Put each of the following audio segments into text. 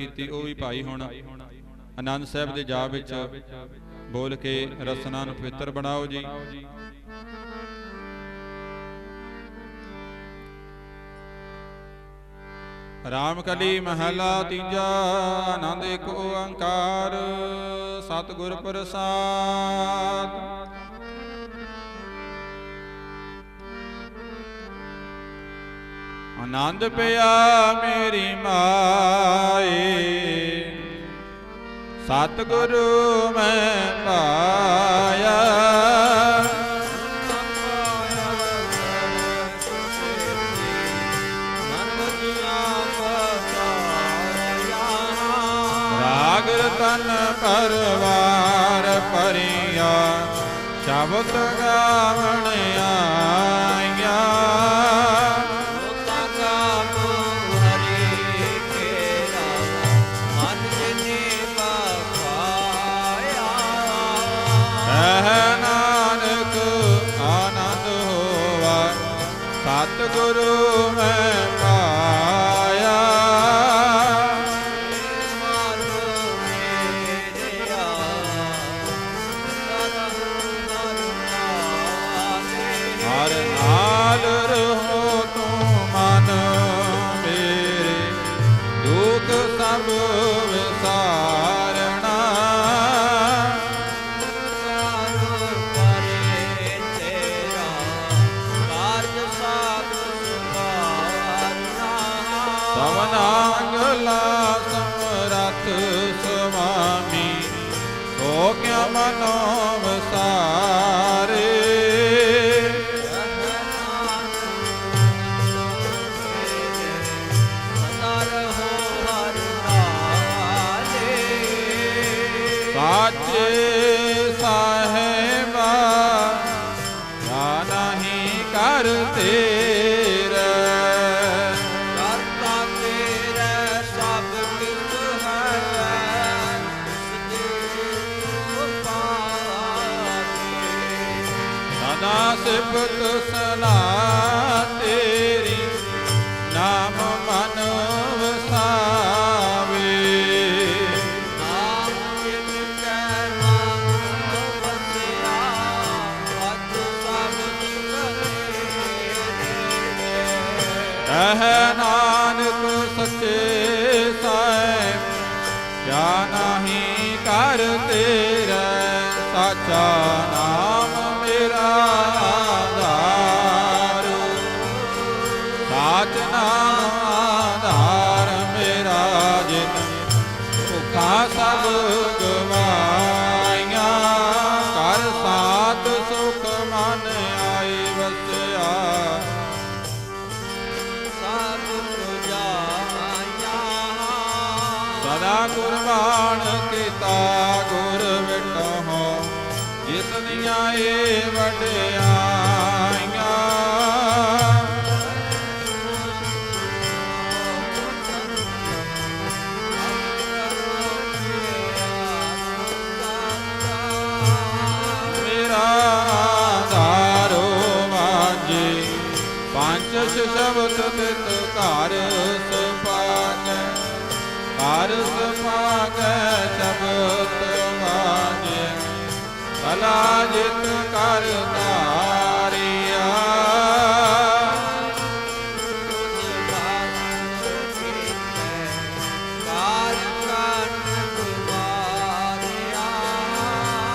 ਕੀਤੀ, ਉਹ ਵੀ ਭਾਈ ਹੁਣ ਆਨੰਦ ਸਾਹਿਬ ਦੇ ਜਾ ਵਿੱਚ ਬੋਲ ਕੇ ਰਸਨਾ ਨੂੰ ਪਵਿੱਤਰ ਬਣਾਓ ਜੀ। ਰਾਮ ਕਲੀ ਮਹਲਾ ਤੀਜਾ, ਆਨੰਦ ਇੱਕ ਓੰਕਾਰ, ਸਤਿਗੁਰ ਪ੍ਰਸਾਦ। ਆਨੰਦ ਪਿਆ ਮੇਰੀ ਮਾਂ ਸਤਿਗੁਰੂ ਮੈਂ ਪਾਇਆ ਰਾਗ ਰਤਨ ਪਰਵਾਰ ਪਰਿਆ ਸ਼ਬਦ ਗਾਵਣ ਆਇਆ। ਸਵਨਾਗਲਾ ਸਮਰਥ ਸੁਆਮੀ ਸੋ ਕਿਆ ਮਨੋ ਵਸਾਰੇ ਸਾਚੇ ਸਾਹਿਬਾ ਜਾਂ ਨਹੀਂ ਕਰ ਸਦਾ ਸਲਾ ਤੇਰੀ, ਨਾਮ ਮਨ ਵਸਾਵੇ ਨਾਮ ਜਿਤ ਕੈ ਮਨ ਵਸਿਆ ਅਜ ਸਭ ਕਰੇ ਕਹਿ ਨਾਨਕ ਸੱਚੇ ਸਾਹਿਬ ਕਿਆ ਨਹੀਂ ਕਰ ਤੇਰਾ ਸਾਚਾ ਕੁਰਬਾਨ ਕੀਤਾ ਗੁਰ ਵਿਟਹੁ ਜਿਸ ਦੀਆਂ ਏ ਵਡਿਆਈਆਂ। ਮੇਰਾ ਆਧਾਰੋ ਵਾਜੇ ਪੰਜ ਸ਼ਬਦ ਭਲਾ ਜਿਤ ਕਰ ਧਾਰਿਆ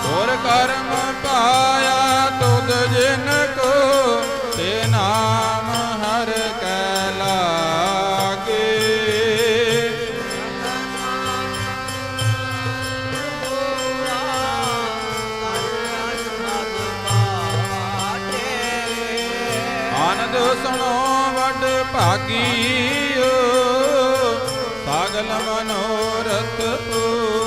ਹੋਰ ਕਰਮ ਪਾਇਆ ਤੁਧ ਜਿਨ ਕੋ ਤੇ ਨਾਮ ਸੁਣੋ ਵੱਡ ਭਾਗੀਓ ਪਾਗਲ ਮਨੋਰਥ ਪੂਰੇ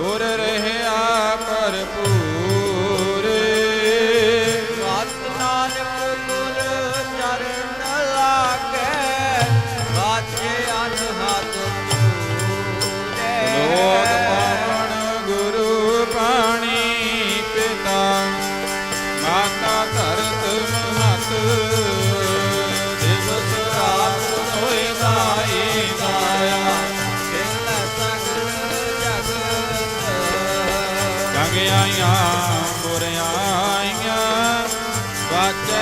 ਤੁਰ ਰਹਿਆ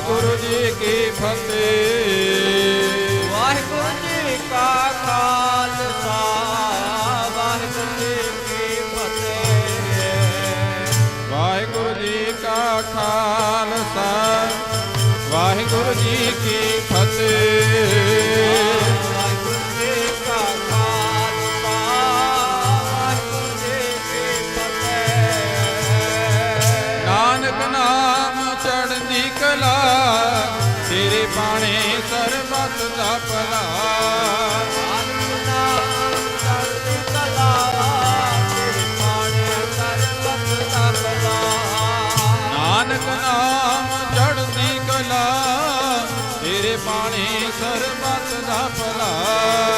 ਗੁਰੂ ਜੀ ਕੀ ਫਤਿਹ। ਬਾਣੇ ਸਰਬਤ ਦਾ ਭਲਾ। ਨਾਨਕ ਨਾਮ ਚੜ੍ਹਦੀ ਕਲਾ ਤੇਰੇ ਬਾਣੇ ਸਰਬਤ ਦਾ ਭਲਾ।